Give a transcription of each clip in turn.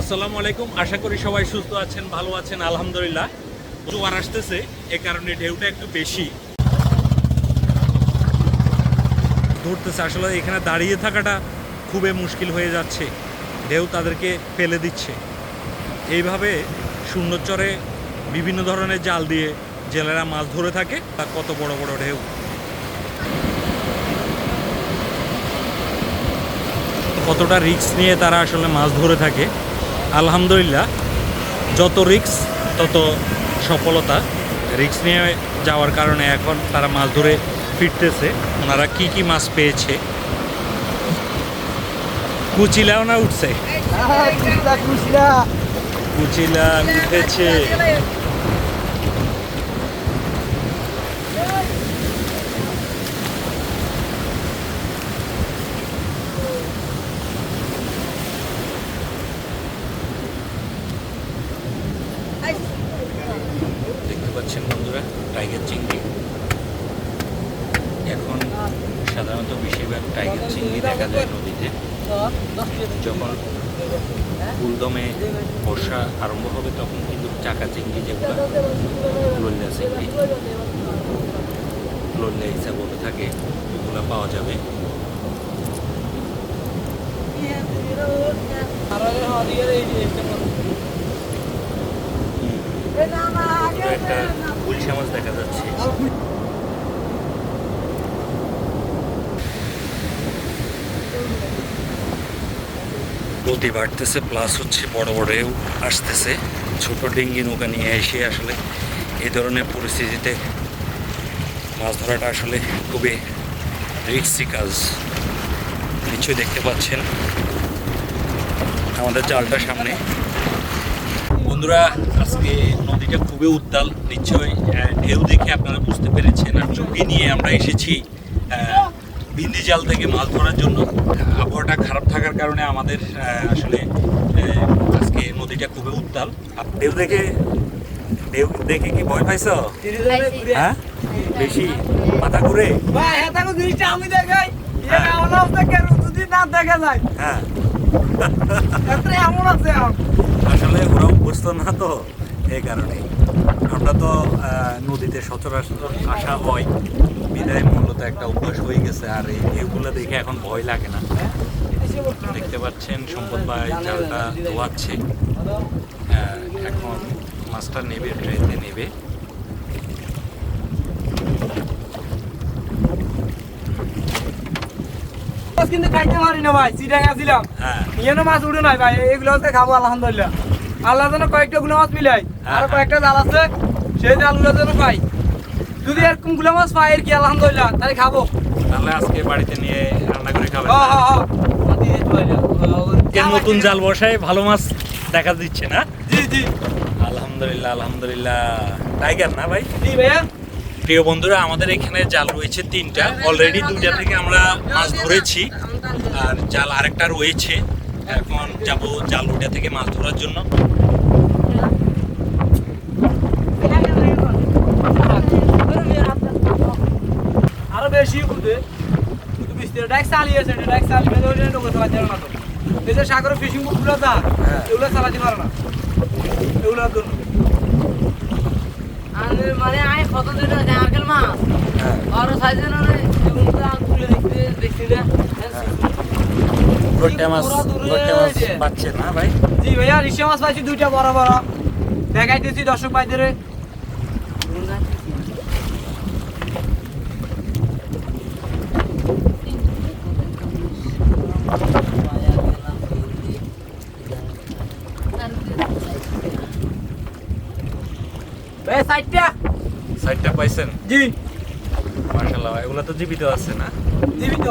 আসসালামু আলাইকুম। আশা করি সবাই সুস্থ আছেন, ভালো আছেন, আলহামদুলিল্লাহ। জোয়ার আসতেছে, এ কারণে ঢেউটা একটু বেশি। ধরতেছে, আসলে এখানে দাঁড়িয়ে থাকাটা খুবই মুশকিল হয়ে যাচ্ছে। ঢেউ তাদেরকে ফেলে দিচ্ছে। এইভাবে শূন্যচরে বিভিন্ন ধরনের জাল দিয়ে জেলেরা মাছ ধরে থাকে, তা কত বড় বড় ঢেউ। কতটা রিক্স নিয়ে তারা আসলে মাছ ধরে থাকে। আলহামদুলিল্লাহ যত রিক্স তত সফলতা রিক্স নিয়ে যাওয়ার কারণে এখন তারা মাছ ধরে ফিরতেছে। ওনারা কি কি মাছ পেয়েছে? কুচিলাও না উঠছে? কুচিলা উঠেছে দেখতে পাচ্ছেন বন্ধুরা টাইগার চিংড়ি এখন সাধারণত বেশিরভাগ টাইগার চিংড়ি দেখা যায় নদীতে। যখন ফুলদমে বর্ষা আরম্ভ হবে তখন কিন্তু চাকা চিংড়ি যেগুলো লোল্লা চিংড়ি লোল্লা হিসাব বলে থাকে ওগুলো পাওয়া যাবে। একটা গুলশা মাছ দেখা যাচ্ছে। গতি বাড়তেছে প্লাস হচ্ছে বড় বড় আসতেছে। ছোট ডিঙ্গি নৌকা নিয়ে এসে আসলে এই ধরনের পরিস্থিতিতে মাছ ধরাটা আসলে খুবই রিক্সি কাজ। নিশ্চয়ই দেখতে পাচ্ছেন আমাদের জালটা সামনে। বন্ধুরা, আজকে নদীটা খুবই উত্তাল। নিশ্চয়ই ঢেউ দেখে আপনারা বুঝতে পেরেছেন। আর ঝুঁকি নিয়ে আমরা এসেছি বিন্দি জাল থেকে মাছ ধরার জন্য। কারণে আমাদের আসলে আজকে নদীটা খুবই উত্তাল। ঢেউ দেখে ঢেউ দেখে কি ভয় পাইছ? হ্যাঁ? বেশি মাথা ঘুরে? জিনিসটা আমি দেখাই। হ্যাঁ। যদি না দেখা যায়? হ্যাঁ। এমন আছে আসলে ওরা অভ্যস্ত না তো এই কারণে। আমরা তো নদীতে সচরাচর আসা হয়। বিদায় মূলত একটা অভ্যাস হয়ে গেছে আর এই এগুলো দেখে এখন ভয় লাগে না। দেখতে পাচ্ছেন সম্পদ ভাই জালটা ধোয়াচ্ছে। এখন মাছটা নেবে ট্রেতে নেবে। কিন্তু খাইতে পারি না ভাই হ্যাঁ। ইয়েনো মাছ উঠে নাই ভাই এগুলো হচ্ছে খাব আলহামদুলিল্লাহ। আল্লাহ যেন কয়েকটা গুলো মাছ মিলাই হ্যাঁ, আর হ্যাঁ। কয়েকটা জাল আছে সেই জালগুলো যেন পাই। যদি এরকমগুলো মাছ পাই আর কি আলহামদুলিল্লাহ তাহলে খাব। তাহলে আজকে বাড়িতে নিয়ে রান্না করে খাব হ হ হ। এর নতুন জাল বসায় ভালো মাছ দেখা দিচ্ছে না? জি জি। আলহামদুলিল্লাহ আলহামদুলিল্লাহ। টাইগার না ভাই? জি ভাইয়া। প্রিয় বন্ধুরা আমাদের এখানে জাল রয়েছে তিনটা। অলরেডি দুইটা থেকে আমরা মাছ ধরেছি। আর জাল আরেকটা রয়েছে। এখন যাব জাল ওটা থেকে মাছ ধরার জন্য। আরও বেশি কিন্তু বৃষ্টি ডাইক চালিয়েছে ডাইক চালিয়ে এই যে সাগরের ফিশিং বুটগুলো যা হ্যাঁ। এগুলো চালাতে পারে না। এগুলোর জন্য। মানে আমি কত দিন আছে? আঙ্কেল হ্যাঁ। সাইজে না তুলে দেখতে দেখছি না গোটে মাছ গোটে মাছ পাচ্ছে না ভাই? জি ভাইয়া রিক্সা মাছ পাইছি দুইটা বড় বড়। দেখাইতেছি দর্শক ভাইদের। ভাই সাইডটা সাইডটা পাইছেন? জি। মাশাআল্লাহ এগুলো তো জীবিত আছে না? জীবিত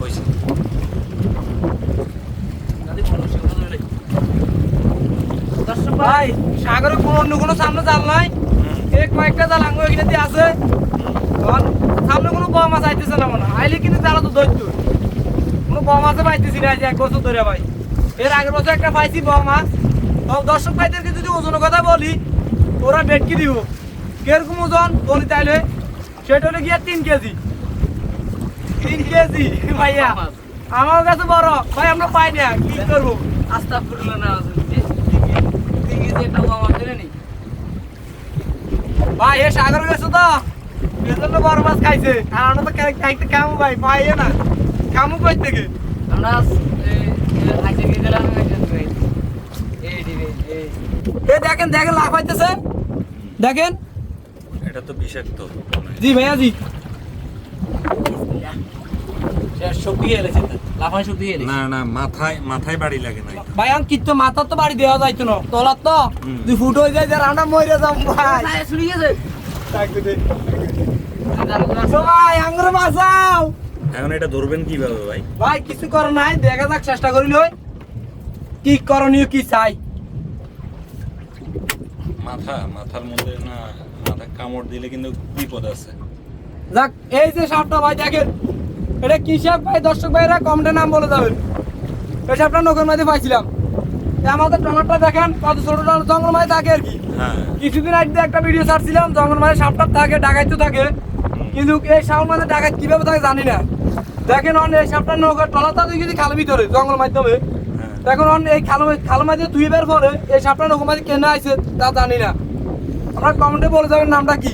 হইছে। দর্শক ভাই সাগরে কোনো অন্য কোনো সামনে জাল নাই। এই কয়েকটা জাল আঙ্গুর এখানে দিয়ে আছে। সামনে কোনো বড় মাছ আইতেছে না মনে হয়। আইলে কিন্তু তারা তো ধরত। কোনো বড় মাছে পাইতেছি না এক বছর ধরে ভাই। এর আগের বছর একটা পাইছি বড় মাছ। তো দর্শক ভাইদেরকে যদি ওজনের কথা বলি ওরা বেটকি দিব। কীরকম ওজন? বলি তাইলে। সেটা হলে গিয়ে তিন কেজি। তিন কেজি ভাইয়া। আমার কাছে বড়। ভাই আমরা পাই না। কি করব? আস্তা ফুটলো না তিন কেজি একটা বড় মাছ ধরে নি। ভাই এ সাগর গেছে তো। এজন্য বড় মাছ খাইছে। আর আমরা তো খাইতে খামু ভাই পাই না। খামু কই থেকে? আমরা এই দেখেন দেখেন লাভ দেখেন। এটা তো বিষাক্ত। জি ভাইয়া জি। না না মাথায় মাথায় বাড়ি লাগে না ভাই আমি কিচ্ছু মাথার তো বাড়ি দেওয়া যাইতো না। তলার তো। দুই ফুট হয়ে যায় আমরা মরে যাম ভাই। শুনি গেছে। সবাই আঙ্গুর বাঁচাও এখন এটা ধরবেন কীভাবে ভাই? ভাই কিছু করো নাই দেখা যাক চেষ্টা করি লই। কি করণীয় কি চাই? মাথা মাথার মধ্যে না মাথা কামড় দিলে কিন্তু বিপদ আছে। যাক এই যে সাপটা ভাই দেখেন। এটা কি সাপ ভাই? দর্শক ভাইরা কমটা নাম বলে যাবেন। এই সাপটা নৌকার মাঝে পাইছিলাম। আমাদের টমাটটা দেখেন কত ছোট ছোট জঙ্গল মাঝে থাকে আর কি। হ্যাঁ। কিছুদিন আগে একটা ভিডিও ছাড়ছিলাম জঙ্গল মাঝে সাপটা থাকে ডাকাইতে থাকে। কিন্তু এই সাপের মাঝে ডাকাত কীভাবে থাকে জানি না। দেখেন অন এই সাপটা নৌকা টলাতা যদি খালের ভিতরে জঙ্গল মাধ্যমে দেখেন অন এই খাল খাল মাঝে ধুইবার পরে এই সাপটা নৌকা মাঝে কেনা আছে তা জানি না। আপনার কমেন্টে বলে যাবেন নামটা কি?